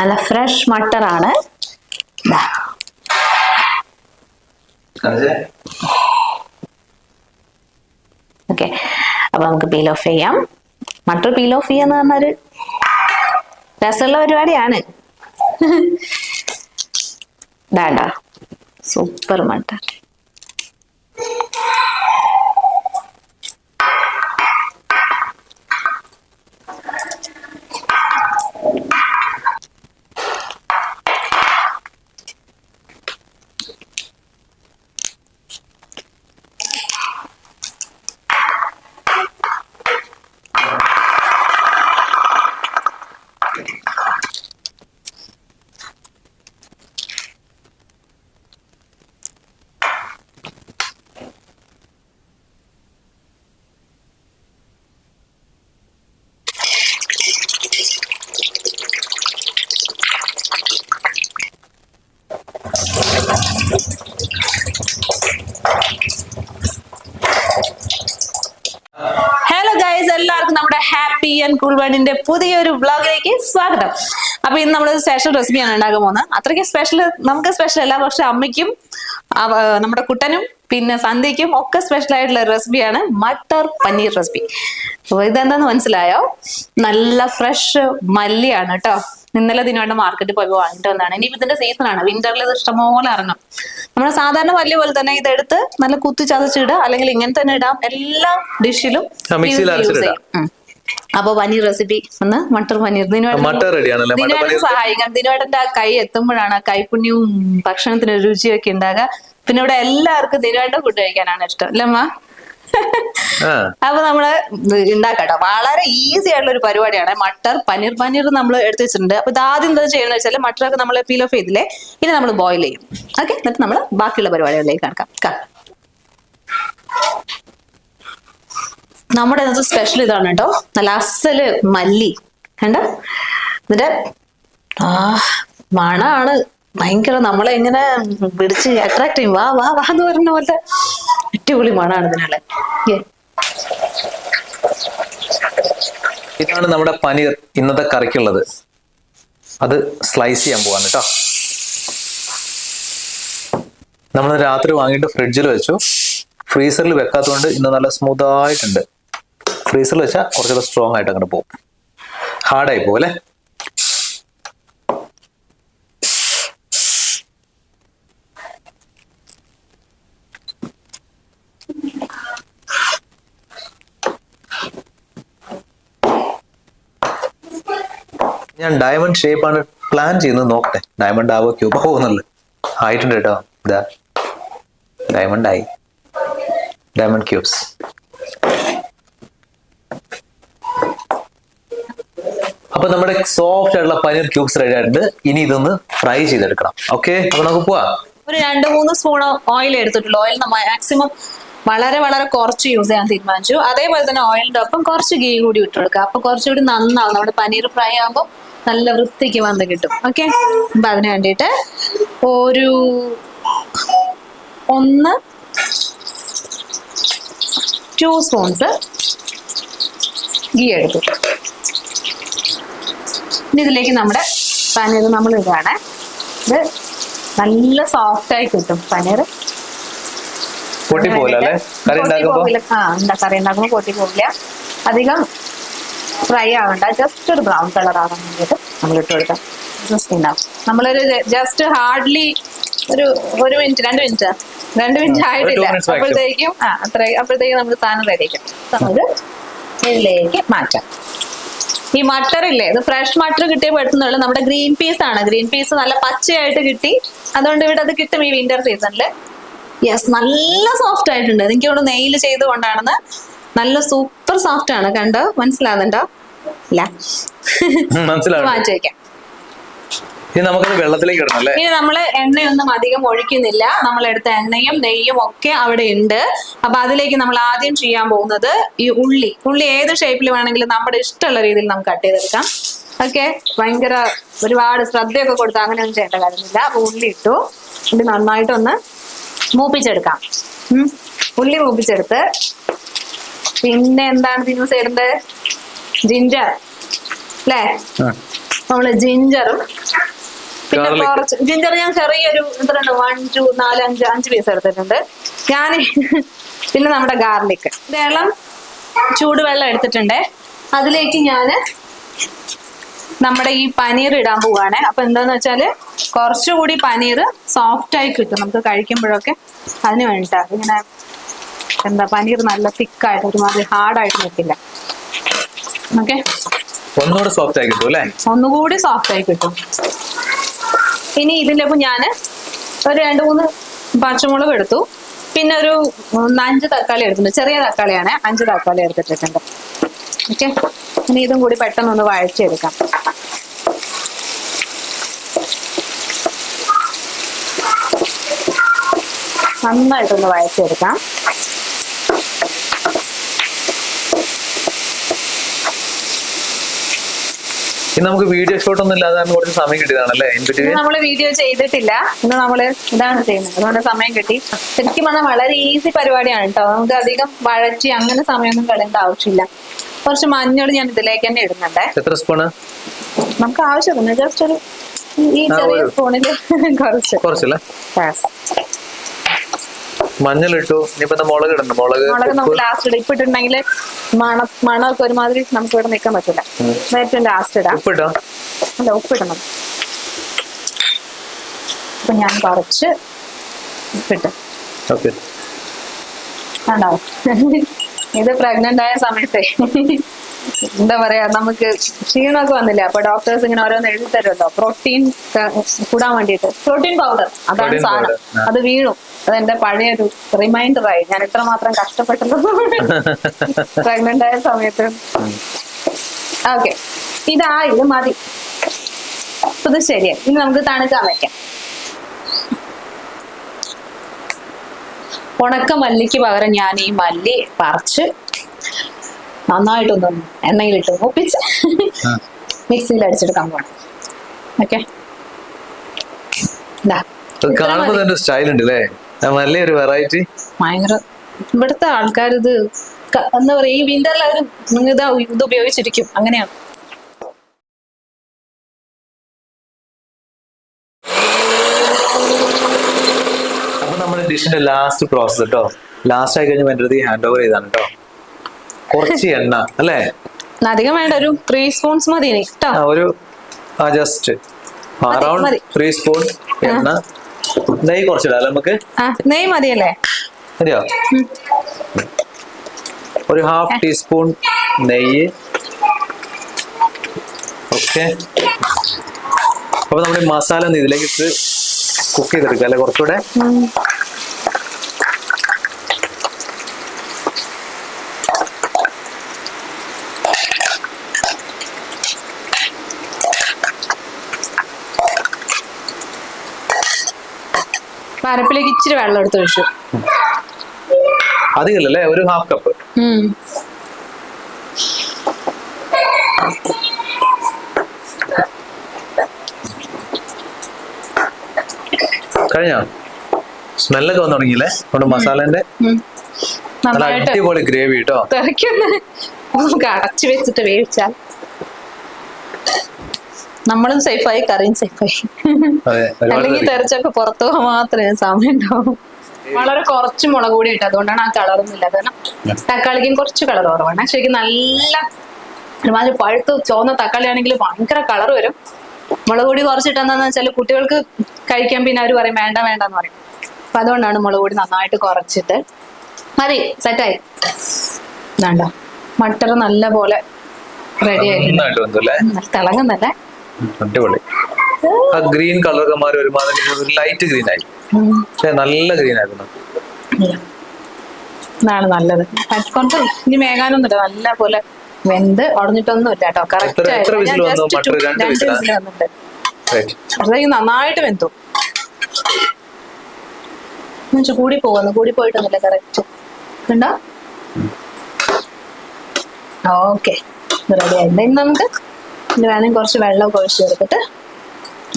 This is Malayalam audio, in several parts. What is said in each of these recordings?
നല്ല ഫ്രഷ് മട്ടർ ആണ്. ഓക്കെ അപ്പൊ നമുക്ക് പീൽ ഓഫ് ചെയ്യാം. മട്ടർ പീൽ ഓഫ് ചെയ്യാന്ന് പറഞ്ഞൊരു രസമുള്ള പരിപാടിയാണ്. ഡാണ്ട സൂപ്പർ മട്ടർ ഹലോ ഗൈസ് എല്ലാവർക്കും നമ്മുടെ വേൾഡിന്റെ പുതിയൊരു വ്ളോഗിലേക്ക് സ്വാഗതം. അപ്പൊ ഇന്ന് നമ്മൾ സ്പെഷ്യൽ റെസിപ്പിയാണ് ഉണ്ടാക്കാൻ പോകുന്നത്. അത്രയ്ക്ക് സ്പെഷ്യൽ നമുക്ക് സ്പെഷ്യൽ അല്ല പക്ഷെ അമ്മയ്ക്കും നമ്മുടെ കുട്ടനും പിന്നെ സന്ധ്യയ്ക്കും ഒക്കെ സ്പെഷ്യൽ ആയിട്ടുള്ള റെസിപ്പിയാണ് മട്ടർ പനീർ റെസിപ്പി അപ്പൊ ഇതെന്താന്ന് മനസ്സിലായോ? നല്ല ഫ്രഷ് മല്ലിയാണ് കേട്ടോ ഇന്നലെ ഇതിനുവേണ്ട മാർക്കറ്റിൽ പോയി വാങ്ങിട്ട് വന്നതാണ്. ഇനി ഇതിന്റെ സീസൺ ആണ്. വിന്ററിൽ ഇത് ഇഷ്ടംപോലെ ഇറങ്ങും. നമ്മുടെ സാധാരണ മല്ലി പോലെ തന്നെ ഇതെടുത്ത് നല്ല കുത്തി ചതച്ചിടുക അല്ലെങ്കിൽ ഇങ്ങനെ തന്നെ ഇടാം. എല്ലാ ഡിഷിലും യൂസ് അരച്ചിടാം. അപ്പൊ പനീർ റെസിപ്പി ഒന്ന് മട്ടർ പനീർ. ദിനുവേട്ടൻ സഹായിക്കാം ദിനുവേട്ടന്റെ ആ കൈ എത്തുമ്പോഴാണ് ആ കൈപുണ്യവും ഭക്ഷണത്തിന് രുചിയൊക്കെ ഉണ്ടാകുക. പിന്നെ ഇവിടെ എല്ലാവർക്കും ദിനുവേട്ടൻ ഫുഡ് കഴിക്കാനാണ് ഇഷ്ടം. അല്ലമ്മ അപ്പൊ നമ്മൾ ഉണ്ടാക്കട്ടോ. വളരെ ഈസി ആയിട്ടുള്ള ഒരു പരിപാടിയാണ്. മട്ടർ പനീർ പനീർ നമ്മൾ എടുത്തു വെച്ചിട്ടുണ്ട്. അപ്പൊ ഇതാദ്യം എന്താ ചെയ്യണമെന്ന് വെച്ചാൽ മട്ടറൊക്കെ നമ്മൾ പീൽ ഓഫ് ചെയ്തില്ലേ? ഇനി നമ്മൾ ബോയിൽ ചെയ്യും. ഓക്കെ എന്നിട്ട് നമ്മൾ ബാക്കിയുള്ള പരിപാടികളിലേക്ക് കടക്കാം. ക. നമ്മുടെ ഇന്നത്തെ സ്പെഷ്യൽ ഇതാണ് കേട്ടോ. നല്ല അസൽ മല്ലി. കണ്ടോ? എന്നിട്ട് ആ മണാണ്. ഭയങ്കര നമ്മളെ എങ്ങനെ പിടിച്ച് അട്രാക്ട് ചെയ്യും. വാ വാ വാ എന്ന് പറഞ്ഞ പോലെ അടിപൊളി മണാണ് ഇതിനുള്ള ഇതാണ് നമ്മുടെ പനീർ ഇന്നത്തെ കറിക്കുള്ളത്. അത് സ്ലൈസ് ചെയ്യാൻ പോവാണ് കേട്ടോ. നമ്മൾ രാത്രി വാങ്ങിയിട്ട് ഫ്രിഡ്ജിൽ വെച്ചു. ഫ്രീസറിൽ വെക്കാത്തതുകൊണ്ട് ഇന്ന് നല്ല സ്മൂത്ത് ആയിട്ടുണ്ട്. ഫ്രീസറിൽ വെച്ചാൽ കുറച്ചുകൂടെ സ്ട്രോങ് ആയിട്ട് അങ്ങോട്ട് പോകും. ഹാർഡായി പോകും അല്ലേ? ഞാൻ ഡയമണ്ട് ഷേപ്പ് ആണ് പ്ലാൻ ചെയ്യുന്നത് നോക്കട്ടെ. ഡയമണ്ട് ആവോ ക്യൂബ് പോകുന്നുള്ളു ആയിട്ടുണ്ട് കേട്ടോ. ഇതാ. ഡയമണ്ട് ആയി. ഡയമണ്ട് ക്യൂബ്സ് അപ്പൊ നമ്മുടെ സോഫ്റ്റ് ആയിട്ടുള്ള പനീർ ക്യൂബ്സ് റെഡി ആയിട്ടുണ്ട്. ഇനി ഇതൊന്ന് ഫ്രൈ ചെയ്തെടുക്കണം. ഓക്കെ അപ്പൊ നമുക്ക് പോവാ. ഒരു രണ്ട് മൂന്ന് സ്പൂൺ ഓയിൽ എടുത്തിട്ടുള്ളൂ. ഓയിൽ മാക്സിമം വളരെ വളരെ കുറച്ച് യൂസ് ചെയ്യാൻ തീരുമാനിച്ചു. അതേപോലെ തന്നെ ഓയിലിന്റെ ഒപ്പം കുറച്ച് ഗീ കൂടി ഇട്ട് കൊടുക്കുക. അപ്പൊ കുറച്ചുകൂടി നന്നാവും. നമ്മുടെ പനീർ ഫ്രൈ ആകുമ്പോൾ നല്ല വൃത്തിക്ക് വന്ന് കിട്ടും. ഓക്കെ അപ്പൊ അതിന് വേണ്ടിയിട്ട് ഒരു ഒന്ന് ടു സ്പൂൺസ് ഗീ എടുത്തു ഇനി ഇതിലേക്ക് നമ്മുടെ പനീർ നമ്മൾ ഇടുകയാണ് ഇത് നല്ല സോഫ്റ്റ് ആയി കിട്ടും പനീർ. കറി ഉണ്ടാക്കുമ്പോ? പോകില്ല ആ എന്താ കറി ഉണ്ടാക്കുമ്പോ പൊട്ടി പോകില്ല അധികം ഫ്രൈ ആവണ്ട. ജസ്റ്റ് ഒരു ബ്രൗൺ കളർ ആവാൻ വേണ്ടിയിട്ട് നമ്മൾ ഇട്ട് കൊടുക്കാം. ജസ്റ്റ് ഉണ്ടാവും നമ്മളൊരു ജസ്റ്റ് ഹാർഡ്ലി ഒരു ഒരു മിനിറ്റ് രണ്ട് മിനിറ്റ് രണ്ട് മിനിറ്റ് ആയിട്ടില്ല. അപ്പോഴത്തേക്കും ആ അത്ര അപ്പോഴത്തേക്കും നമ്മൾ സാധനം റെഡി ആക്കാം. നമുക്ക് ഇതിലേക്ക് മാറ്റാം. ഈ മട്ടർ ഇല്ലേ? ഇത് ഫ്രഷ് മട്ടർ കിട്ടിയ പെടുത്തുന്നുള്ളൂ. നമ്മുടെ ഗ്രീൻ പീസ് ആണ്. ഗ്രീൻ പീസ് നല്ല പച്ചയായിട്ട് കിട്ടി. അതുകൊണ്ട് ഇവിടെ അത് കിട്ടും ഈ വിന്റർ സീസണിൽ യെസ് നല്ല സോഫ്റ്റ് ആയിട്ടുണ്ട്. എനിക്ക് ഇവിടെ നെയിൽ ചെയ്തുകൊണ്ടാണെന്ന് നല്ല സൂപ്പർ സോഫ്റ്റ് ആണ്. കണ്ടോ? മനസ്സിലാകുന്നുണ്ടോ ഇല്ല. മാറ്റി വെക്കാം. ഇനി നമുക്കത് വെള്ളത്തിലേക്ക് ഇടണം അല്ലേ? ഇനി നമ്മൾ എണ്ണയൊന്നും അധികം ഒഴിക്കുന്നില്ല. നമ്മൾ എടുത്ത എണ്ണയും നെയ്യും ഒക്കെ അവിടെ ഉണ്ട്. അപ്പൊ അതിലേക്ക് നമ്മൾ ആദ്യം ചെയ്യാൻ പോകുന്നത് ഈ ഉള്ളി. ഉള്ളി ഏത് ഷേപ്പിൽ വേണമെങ്കിലും നമ്മുടെ ഇഷ്ടമുള്ള രീതിയിൽ നമുക്ക് കട്ട് ചെയ്തെടുക്കാം. ഓക്കെ ഭയങ്കര ഒരുപാട് ശ്രദ്ധയൊക്കെ കൊടുത്ത് അങ്ങനെ ഒന്നും ചെയ്യേണ്ട കാര്യമില്ല. അപ്പൊ ഉള്ളി ഇട്ടു. ഉള്ളി നന്നായിട്ടൊന്ന് മൂപ്പിച്ചെടുക്കാം. ഉള്ളി മൂപ്പിച്ചെടുത്ത്. പിന്നെ എന്താണ് യൂസ് ഇടേണ്ടത് ജിഞ്ചർ അല്ലേ. നമ്മൾ ജിഞ്ചറും പിന്നെ Garlic. കുറച്ച് ജിഞ്ചർ ഞാൻ ചെറിയൊരു എത്രയുണ്ട് വൺ ടു നാല് അഞ്ച് അഞ്ച് പീസ് എടുത്തിട്ടുണ്ട്. ഞാൻ പിന്നെ നമ്മുടെ ഗാർലിക് വെള്ളം ചൂടുവെള്ളം എടുത്തിട്ടുണ്ട്. അതിലേക്ക് ഞാൻ നമ്മുടെ ഈ പനീർ ഇടാൻ പോവാണ്. അപ്പൊ എന്താന്ന് വെച്ചാൽ കുറച്ചുകൂടി പനീർ സോഫ്റ്റ് ആയി കിട്ടും. നമുക്ക് കഴിക്കുമ്പോഴൊക്കെ അതിന് വേണ്ടിട്ടാ. ഇങ്ങനെ എന്താ പനീർ നല്ല തിക്കായിട്ട് ഒരുമാതിരി ഹാർഡായിട്ട് നിൽക്കില്ല. ഓക്കെ ഒന്നുകൂടി സോഫ്റ്റ് ആയി കിട്ടും അല്ലേ? ഒന്നുകൂടി സോഫ്റ്റ് ആയി കിട്ടും. ഇനി ഒപ്പം ഞാൻ ഒരു രണ്ട് മൂന്ന് പച്ചമുളക് എടുത്തു. പിന്നെ ഒരു അഞ്ച് തക്കാളി എടുത്തിട്ടുണ്ട്. ചെറിയ തക്കാളിയാണ്. അഞ്ച് തക്കാളി എടുത്തിട്ടുണ്ട്. ഓക്കെ? ഇനി ഇതും കൂടി പെട്ടെന്ന് ഒന്ന് വഴച്ചെടുക്കാം നന്നായിട്ടൊന്ന് വഴച്ചെടുക്കാം ഇന്ന് നമുക്ക് വീഡിയോ ഷോട്ട് ഒന്നും ഇല്ലാതെ കുറച്ച് സമയം കിട്ടിയതാണല്ലേ? നമ്മൾ വീഡിയോ ചെയ്തിട്ടില്ല. ഇന്ന് നമ്മൾ ഇതാണ് ചെയ്യുന്നത്. അതുകൊണ്ട് സമയം കിട്ടി. ശരിക്കും പറഞ്ഞാൽ വളരെ ഈസി പരിപാടിയാണ് കേട്ടോ നമുക്ക് അധികം വഴറ്റി അങ്ങനെ സമയമൊന്നും കളയേണ്ട ആവശ്യമില്ല. കുറച്ച് മഞ്ഞൾ ഞാൻ ഇതിലേക്ക് തന്നെ ഇടുന്നുണ്ട്. എത്ര സ്പൂണ് നമുക്ക് ആവശ്യമില്ല. ജസ്റ്റ് ഒരു ഈ ചെറിയ സ്പൂണിൽ സ്പൂണിൽ കുറച്ച്. കുറച്ചല്ലേ? ഇട്ടു ഇനിയിപ്പോ എന്താ മുളക് ഇടണ്ട? മുളക് മുളക് നമുക്ക് ലാസ്റ്റ് ഇടാം ഇപ്പൊ ഇട്ടുണ്ടെങ്കിൽ മണ മണമൊക്കെ ഒരുമാതിരി നമുക്ക് ഇവിടെ നിൽക്കാൻ പറ്റില്ല ഏറ്റവും ലാസ്റ്റ് ഇടാം. ഉപ്പ് ഇട്ടോ അല്ല ഉപ്പിടണം അപ്പൊ ഞാൻ കുറച്ച് ഉപ്പിട്ട് ആണോ ഇത് പ്രഗ്നന്റ് ആയ സമയത്തെ. എന്താ പറയാ നമുക്ക് ക്ഷീണമൊക്കെ വന്നില്ല? അപ്പൊ ഡോക്ടേഴ്സ് ഇങ്ങനെ ഓരോന്ന് എഴുതി തരുമല്ലോ. പ്രോട്ടീൻ കൂടാൻ വേണ്ടിയിട്ട്. പ്രോട്ടീൻ പൗഡർ അതാണ് സാധനം. അത് വീണു അതെന്റെ പഴയൊരു റിമൈൻഡർ ആയി ഞാൻ ഇത്രമാത്രം കഷ്ടപ്പെട്ടല്ലോ പ്രഗ്നന്റ് ആയ സമയത്ത്. ഓക്കെ ഇതാ ഇത് മതി. ഇത് ശരിയായി ഇനി നമുക്ക് തണുക്കാൻ വെക്കാം. ഉണക്ക മല്ലിക്ക് പകരം ഞാൻ ഈ മല്ലി പറിച്ച് നന്നായിട്ടൊന്ന് എണ്ണയിലിട്ട് മൂപ്പിച്ച് ആ. മിക്സിയിൽ അടിച്ചെടുക്കാൻ പോകണം ഓക്കെ സ്റ്റൈൽ ഉണ്ട് അല്ലേ നല്ലൊരു വെറൈറ്റി ഭയങ്കര ഇവിടുത്തെ ആൾക്കാർ ഇത് എന്താ പറയാ ഈ വിന്റർ അവർ ഇത് ഇത് ഉപയോഗിച്ചിരിക്കും. അങ്ങനെയാണ്. അപ്പൊ നമ്മുടെ ഡിഷിന്റെ ലാസ്റ്റ് പ്രോസസ് കേട്ടോ ലാസ്റ്റ് ആയി കഴിഞ്ഞാൽ എന്റെ അടുത്ത് ഹാൻഡ് ഓവർ ചെയ്താണ് കേട്ടോ കുറച്ച് എണ്ണ അല്ലേ? അധികം വേണ്ട ഒരു ത്രീ സ്പൂൺസ് മതി ഒരു ജസ്റ്റ് അറൗണ്ട്. ത്രീ സ്പൂൺ എണ്ണ നെയ്യ് കുറച്ചിടാം നമുക്ക്? നെയ് മതിയല്ലേ? മതിയോ? ഒരു ഹാഫ് ടീസ്പൂൺ നെയ്യ്. ഓക്കെ. അപ്പൊ നമ്മുടെ മസാല ഒന്ന് ഇതിലേക്ക് ഇട്ട് കുക്ക് ചെയ്തെടുക്കാം അല്ലെ കുറച്ചുകൂടെ? ഉം. അരപ്പിലേക്ക് ഇച്ചിരി വെള്ളം എടുത്ത് ഒഴിച്ചു. അധികല്ലേ ഒരു ഹാഫ് കപ്പ്. കഴിഞ്ഞോ? സ്മെല്ലൊക്കെ വന്നു തുടങ്ങിയില്ലേ? അതുകൊണ്ട് മസാലന്റെ അടിപൊളി ഗ്രേവി കേട്ടോ അടച്ചു വെച്ചിട്ട് വേവിച്ചാൽ. നമ്മളും സേഫായി കറിയും സേഫായി അല്ലെങ്കിൽ തെരച്ചൊക്കെ പുറത്തു പോകാൻ മാത്രമേ സമയം ഉണ്ടാവും വളരെ കുറച്ച് മുളക് കൂടി ഇട്ട് അതുകൊണ്ടാണ് ആ കളറൊന്നും ഇല്ല കാരണം തക്കാളിക്കും കുറച്ച് കളർ കുറവാണ്. ശരിക്കും നല്ല ഒരുമാതിരി പഴുത്ത് ചുവന്ന തക്കാളി ആണെങ്കിൽ ഭയങ്കര കളർ വരും. മുളക് പൊടി കുറച്ചിട്ടെന്താന്ന് വെച്ചാൽ കുട്ടികൾക്ക് കഴിക്കാൻ പിന്നെ അവർ പറയും വേണ്ട വേണ്ട എന്ന് പറയും. അപ്പൊ അതുകൊണ്ടാണ് മുളക് പൊടി നന്നായിട്ട് കുറച്ചിട്ട്. മതി സെറ്റായി വേണ്ട. മട്ടർ നല്ല പോലെ റെഡി ആയിട്ടുണ്ട് അല്ലേ? തിളങ്ങുന്നല്ലേ? അടിപൊളി. ആ ഗ്രീൻ കളറൊക്കെ മാറി ഒരുമാതിരി ഒരു ലൈറ്റ് ഗ്രീൻ ആയി. പക്ഷെ നല്ല ഗ്രീൻ ആയിരുന്നു. ഇല്ല. ഇതാണ് നല്ലത്. കൊണ്ട് ഇനി മേഘാനൊന്നുമില്ല നല്ല പോലെ വെന്ത് ഉടഞ്ഞിട്ടൊന്നുമില്ല കേട്ടോ. കറക്റ്റ് നന്നായിട്ട് വെന്തു. കൂടി പോകുന്നു കൂടി പോയിട്ടൊന്നുമില്ല. കറക്റ്റ് കണ്ടോ? ഓക്കെ റെഡി ആയിട്ടുണ്ട് നമുക്ക് ഇനി വേണമെങ്കിൽ കുറച്ച് വെള്ളമൊക്കെ ഒഴിച്ച് ചേർത്തിട്ട്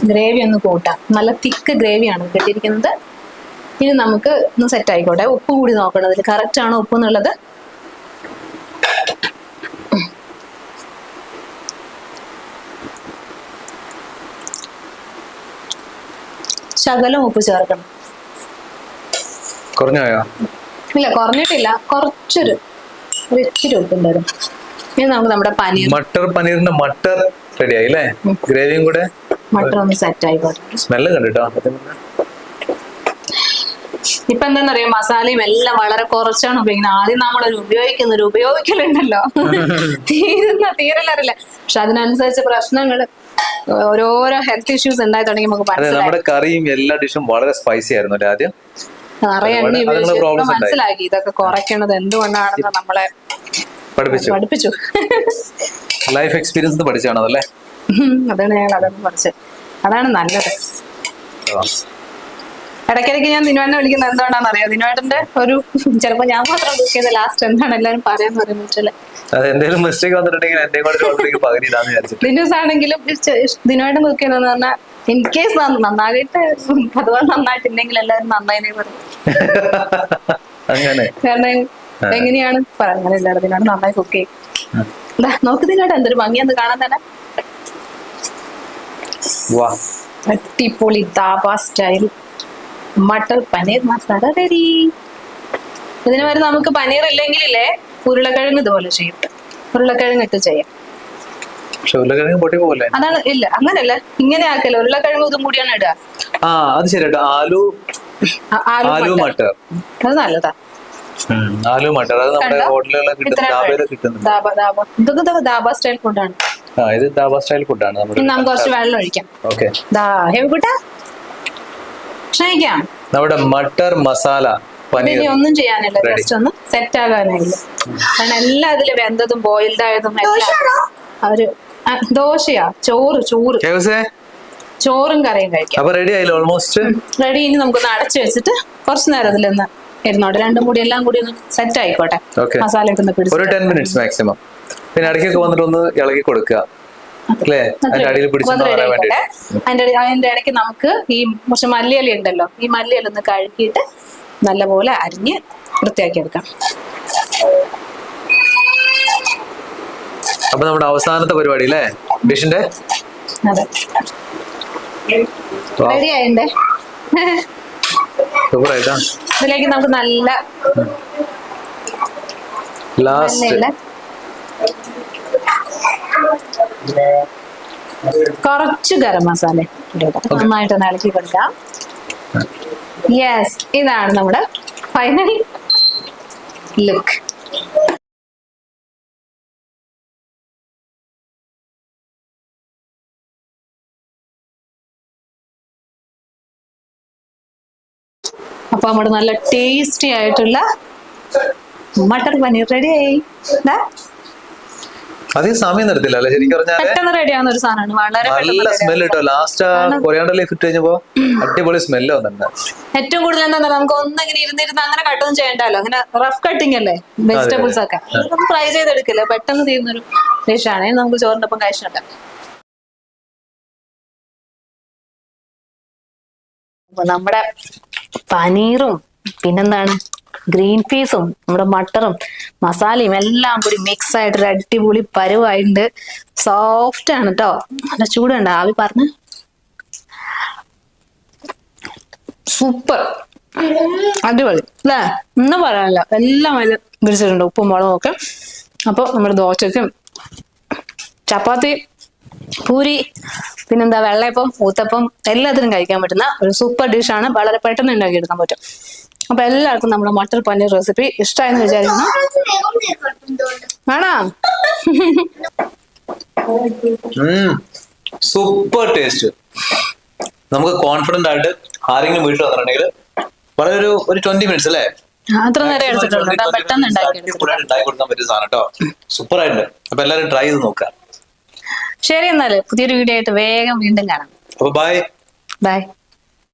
ഗ്രേവി ഒന്ന് കൂട്ടാം. നല്ല തിക്ക് ഗ്രേവിയാണ് കിട്ടിയിരിക്കുന്നത്. ഇനി നമുക്ക് ഒന്ന് സെറ്റ് ആയിക്കോട്ടെ. ഉപ്പ് കൂടി നോക്കണം ഇതിൽ കറക്റ്റ് ആണോ ഉപ്പ് എന്നുള്ളത്? ശകലം ഉപ്പ് ചേർക്കണം. കുറഞ്ഞോയോ? ഇല്ല കുറഞ്ഞിട്ടില്ല. കുറച്ചൊരു ഒരു ഇച്ചിരി ഉപ്പുണ്ടായിരുന്നു ഇനി നമുക്ക് നമ്മുടെ പനീർ. മട്ടർ പനീറിന്റെ മട്ടർ റെഡി ആയി അല്ലേ ഗ്രേവിയും കൂടെ? മട്ടർ ഒന്ന് സെറ്റ് സ്മെല്ല് കണ്ടിട്ടോ? ഇപ്പൊ എന്താന്നറിയാം? മസാലയും എല്ലാം വളരെ കുറച്ചാണ് ഉപയോഗിക്കുന്നത്. ആദ്യം നമ്മളൊരു ഉപയോഗിക്കുന്ന ഒരു ഉപയോഗിക്കലുണ്ടല്ലോ. തീരുന്ന തീരലറില്ല പക്ഷെ അതിനനുസരിച്ച് പ്രശ്നങ്ങൾ ഓരോരോ ഹെൽത്ത് ഇഷ്യൂസ് ഉണ്ടായി തുടങ്ങി നമുക്ക് നമ്മുടെ കറിയും എല്ലാ ഡിഷും വളരെ സ്പൈസി ആയിരുന്നു ആദ്യം? നിറയെ എണ്ണ ഉപയോഗിച്ച്. മനസ്സിലാക്കി ഇതൊക്കെ കുറയ്ക്കണത് എന്തുകൊണ്ടാണെന്ന് നമ്മളെ പഠിപ്പിച്ചു. പഠിപ്പിച്ചു. ലൈഫ് എക്സ്പീരിയൻസ് പഠിച്ചാണ് അതല്ലേ? അതാണ് ഞാൻ അതാണ് പഠിച്ചത്. അതാണ് നല്ലത്. ഇടയ്ക്കിടയ്ക്ക് ഞാൻ ദിനുവേട്ടനെ വിളിക്കുന്നത് എന്തുകൊണ്ടാണെന്ന് അറിയാം? ദിനുവേട്ടന്റെ ഒരു ചിലപ്പോ ഞാൻ മാത്രം കുക്ക് ചെയ്ത ലാസ്റ്റ് എന്താണ് എല്ലാരും പറയാന്ന് വിചാരിച്ചിട്ട് ദിനൂസ് ആണെങ്കിലും ദിനുവേട്ടൻ കുക്ക് ചെയ്തെന്ന് പറഞ്ഞാൽ ഇൻ കേസ് നന്നായിട്ട് അഥവാ നന്നായിട്ടുണ്ടെങ്കിൽ എല്ലാവരും നന്നായിനെ പറയും. കാരണം എങ്ങനെയാണ്? പറയുന്നത് എല്ലാവരും ദിനോട് നന്നായി കുക്ക് ചെയ്യും. നോക്ക് ദിനോട് എന്തൊരു ഭംഗിയെന്ന് കാണാൻ തന്നെ. അടിപൊളി ദാബ സ്റ്റൈൽ. മട്ടർ പനീർ മസാല റെഡി. ഇതിന് വരെ നമുക്ക് പനീർ ഇല്ലെങ്കിലേ ഉരുളക്കിഴങ്ങ് ഇതുപോലെ ചെയ്യും. ഉരുളക്കിഴങ്ങ് ഇട്ട് ചെയ്യാം. പക്ഷെ ഉരുളക്കിഴങ്ങ് പൊട്ടി പോകല്ലേ അതാണ് ഇല്ല അങ്ങനല്ല. ഇങ്ങനെ ആക്കല്ല ഉരുളക്കിഴങ്ങ് ഇതും കൂടിയാണ് ഇടുക. ആ അത് ശരി ആലു ആലു. മട്ടർ അത് നല്ലതാ. ആലു മട്ടർ അത് നമ്മുടെ? ഹോട്ടലുകളിലൊക്കെ കിട്ടുന്ന കിട്ടുന്നുണ്ട്. ദാബ ദാബ ഇതൊക്കെ ദാബ സ്റ്റൈൽ ഫുഡാണ് ആ ഇത് ദാബ സ്റ്റൈൽ ഫുഡാണ് നമ്മുടെ നമുക്ക് കുറച്ച് വെള്ളം ഒഴിക്കാം. ഓക്കെ. ദാ ഹെവിക്കുട്ട ക്ഷണിക്കാം. നമ്മുടെ മട്ടർ മസാല പനീർ ഇനി ഒന്നും ചെയ്യാനില്ല. ജസ്റ്റ് ഒന്ന് സെറ്റ് ആകാനായില്ല? കാരണം എല്ലാം അതിൽ വെന്തതും ബോയിൽഡ് ആയതും എല്ലാം അവർ ദോശയാ. ചോറ് ചോറ്. ചോറും കറിയും കഴിക്കാം. അപ്പൊ റെഡി ആയില്ല? ഓൾമോസ്റ്റ് റെഡി ഇനി നമുക്കൊന്ന് അടച്ചു വെച്ചിട്ട് കുറച്ചു നേരം അതിലൊന്ന് ഇരുന്നോട്ടെ രണ്ടും കൂടി എല്ലാം കൂടി ഒന്ന് സെറ്റ് ആയിക്കോട്ടെ. മസാല ഒക്കെ ഒന്ന് ഒരു ടെൻ മിനിറ്റ്സ് മാക്സിമം പിന്നെ ഇടയ്ക്കൊക്കെ വന്നിട്ട് ഒന്ന് ഇളകി കൊടുക്കുക. അതിന്റെ അതിന്റെ ഇട- ഇടയ്ക്ക് നമുക്ക് ഈ കുറച്ച് മല്ലിയല ഉണ്ടല്ലോ ഈ മല്ലിയല ഒന്ന് കഴുകിയിട്ട് നല്ലപോലെ അരിഞ്ഞ് വൃത്തിയാക്കി എടുക്കാം. അപ്പൊ നമ്മുടെ അവസാനത്തെ പരിപാടി അല്ലേ? ഡിഷിന്റെ? അതെ. റെഡി ആയിണ്ടേ ഇതിലേക്ക് നമുക്ക് നല്ല കുറച്ച് ഗരം മസാല നന്നായിട്ട് ഇളക്കി കൊടുക്കാം. യെസ് ഇതാണ് നമ്മുടെ ഫൈനൽ ലുക്ക് അപ്പൊ നമ്മുടെ നല്ല ടേസ്റ്റി ആയിട്ടുള്ള മട്ടർ പനീർ റെഡി ആയി. ദാ, അധികം സമയം നിർത്തില്ല അല്ലെ? ശരിക്കും ഒരു സാധനമാണ്. വളരെ പെട്ടെന്ന് നല്ല സ്മെൽ കിട്ടോ. ലാസ്റ്റ് കൊറിയാണ്ടർ ലീഫ് ഇട്ട് കഴിഞ്ഞപ്പോ അടിപൊളി സ്മെല്ല് വന്നിട്ടുണ്ട്. ഏറ്റവും കൂടുതൽ എന്താ നമുക്ക് ഒന്നിങ്ങനെ ഇരുന്നിരുന്ന് അങ്ങനെ കട്ടൊന്നും ചെയ്യണ്ടല്ലോ അങ്ങനെ റഫ് കട്ടിങ് അല്ലേ? വെജിറ്റബിൾസ് ഒക്കെ. ഫ്രൈ ചെയ്തെടുക്കില്ല. പെട്ടെന്ന് തീരുന്നൊരു ഡിഷാണ് നമുക്ക് ചോറിന്റെ ഒപ്പം കഴിച്ചിട്ടുണ്ട് നമ്മുടെ പനീറും പിന്നെന്താണ് ഗ്രീൻ പീസും നമ്മുടെ മട്ടറും മസാലയും എല്ലാം കൂടി മിക്സ് ആയിട്ട് ഒരു അടിപൊളി പരുവായിട്ടുണ്ട്. സോഫ്റ്റ് ആണ് കേട്ടോ നല്ല ചൂടുണ്ട്. ആവി പറഞ്ഞ? സൂപ്പർ അടിപൊളി. അല്ലേ ഒന്നും പറയാനില്ല. എല്ലാം അതിൽ പിടിച്ചിട്ടുണ്ട് ഉപ്പും മുളകും ഒക്കെ. അപ്പോൾ നമ്മുടെ ദോശയ്ക്കും ചപ്പാത്തി പൂരി പിന്നെന്താ വെള്ളയപ്പം ഊത്തപ്പം എല്ലാത്തിനും കഴിക്കാൻ പറ്റുന്ന ഒരു സൂപ്പർ ഡിഷാണ് വളരെ പെട്ടെന്ന് ഉണ്ടാക്കിയെടുക്കാൻ പറ്റും. അപ്പൊ എല്ലാവർക്കും നമ്മുടെ മട്ടർ പനീർ റെസിപ്പി ഇഷ്ടമായെന്ന് വിചാരിക്കുന്നു. ആണോ സൂപ്പർ ടേസ്റ്റ് നമുക്ക് കോൺഫിഡന്റ് ആയിട്ട് ആരെങ്കിലും വീട്ടിൽ വന്നിട്ടുണ്ടെങ്കിൽ വളരെ ഒരു ഒരു ട്വന്റി മിനിറ്റ്സ് അല്ലേ? അത്ര നേരം എടുത്തിട്ടുണ്ട് പെട്ടെന്ന് ഉണ്ടാക്കി കൊടുക്കാൻ പറ്റിയ സാധനം കേട്ടോ. സൂപ്പർ ആയിട്ടുണ്ട്. അപ്പൊ എല്ലാവരും ട്രൈ ചെയ്ത് നോക്കുക. ശരി എന്നാൽ പുതിയൊരു വീഡിയോ ആയിട്ട് വേഗം വീണ്ടും കാണാം. Bye bye